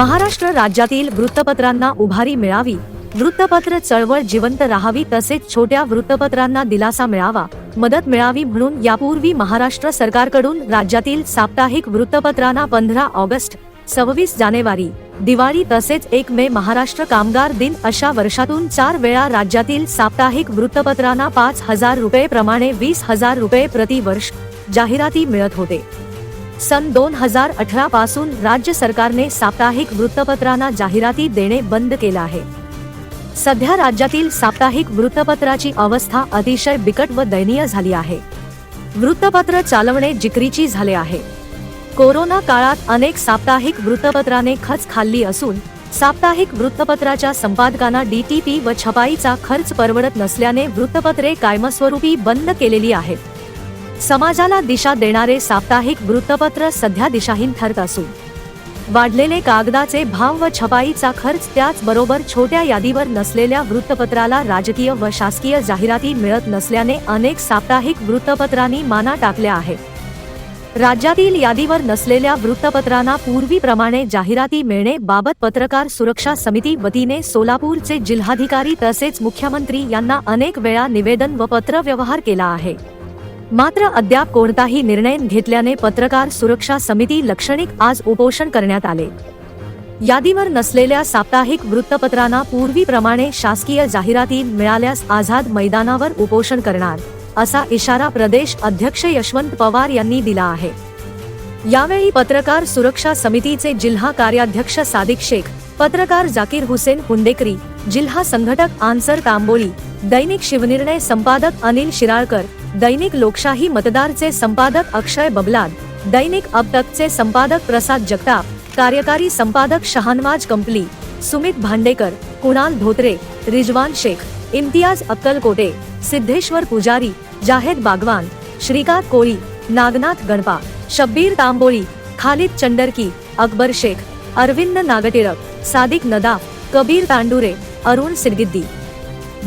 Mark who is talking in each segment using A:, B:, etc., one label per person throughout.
A: महाराष्ट्र राज्यातील वृत्तपत्रांना उभारी मिळावी. वृत्तपत्र चळवळ जिवंत राहावी तसेच छोट्या वृत्तपत्रांना दिलासा मिळावा मदत मिळावी म्हणून यापूर्वी महाराष्ट्र सरकारकडून राज्यातील साप्ताहिक वृत्तपत्रांना पंधरा ऑगस्ट सव्वीस जानेवारी दिवाळी तसेच एक मे महाराष्ट्र कामगार दिन अशा वर्षातून चार वेळा राज्यातील साप्ताहिक वृत्तपत्रांना पाच हजार रुपये प्रमाणे वीस हजार रुपये प्रतिवर्ष जाहिराती मिळत होते. सन दोन हजार अठरा पासून राज्य सरकारने साप्ताहिक वृत्तपत्रांना जाहिराती देणे बंद केलं आहे. सध्या राज्यातील साप्ताहिक वृत्तपत्राची अवस्था अतिशय बिकट व दयनीय झाली आहे. वृत्तपत्र चालवणे जिकरीची झाले आहे. कोरोना काळात अनेक साप्ताहिक वृत्तपत्राने खच खाल्ली असून साप्ताहिक वृत्तपत्राच्या संपादकांना डीटीपी व छपाईचा खर्च परवडत नसल्याने वृत्तपत्रे कायमस्वरूपी बंद केलेली आहेत. समाजाला दिशा देणारे साप्ताहिक वृत्तपत्र सध्या दिशाहीन ठरत असून. वाढलेले कागदाचे भाव व छपाईचा खर्च त्याचबरोबर छोट्या यादीवर नसलेल्या वृत्तपत्राला राजकीय व शासकीय जाहिराती मिळत नसल्याने अनेक साप्ताहिक वृत्तपत्रांनी माना टाकल्या आहेत. राज्यातील यादीवर नसलेल्या वृत्तपत्रांना पूर्वीप्रमाणे जाहिराती मिळणे बाबत पत्रकार सुरक्षा समिती वतीने सोलापूरचे जिल्हाधिकारी तसेच मुख्यमंत्री यांना अनेक वेळा निवेदन व पत्रव्यवहार केला आहे. मात्र अद्याप कोणताही निर्णय घेतल्याने पत्रकार सुरक्षा समिती लक्षणिक आज उपोषण करण्यात आले. यादीवर नसलेल्या साप्ताहिक वृत्तपत्रांना पूर्वीप्रमाणे शासकीय जाहिराती मिळाल्यास आझाद मैदानावर उपोषण करणार असा इशारा प्रदेश अध्यक्ष यशवंत पवार यांनी दिला आहे. यावेळी पत्रकार सुरक्षा समितीचे जिल्हा कार्याध्यक्ष सादिक शेख पत्रकार जाकीर हुसेन हुंडेकरी जिल्हा संघटक आन्सर तांबोळी दैनिक शिवनिर्णय संपादक अनिल शिराळकर दैनिक लोकशाही मतदारचे संपादक अक्षय बबलाद दैनिक अब तकचे संपादक प्रसाद जगताप कार्यकारी संपादक शहानवाज कंपली सुमित भांडेकर कुणाल धोत्रे रिजवान शेख इम्तियाज अक्कलकोटे सिद्धेश्वर पुजारी जाहेद बागवान श्रीकांत कोळी नागनाथ गणपा शब्बीर तांबोळी खालिद चंडरकी अकबर शेख अरविंद नागटिळक सादिक नदाफ कबीर तांडुरे अरुण सिरगिद्दी.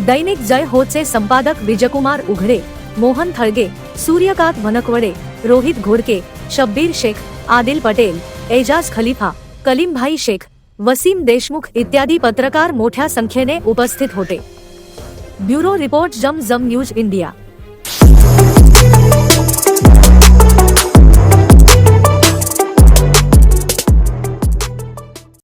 A: दैनिक जय होचे संपादक विजयकुमार उघडे मोहन थळगे सूर्यकांत मनकवडे रोहित घोडके शब्बीर शेख आदिल पटेल एजाज खलिफा कलीमभाई शेख वसीम देशमुख इत्यादी पत्रकार मोठ्या संख्येने उपस्थित होते. ब्युरो रिपोर्ट जम जम न्यूज इंडिया.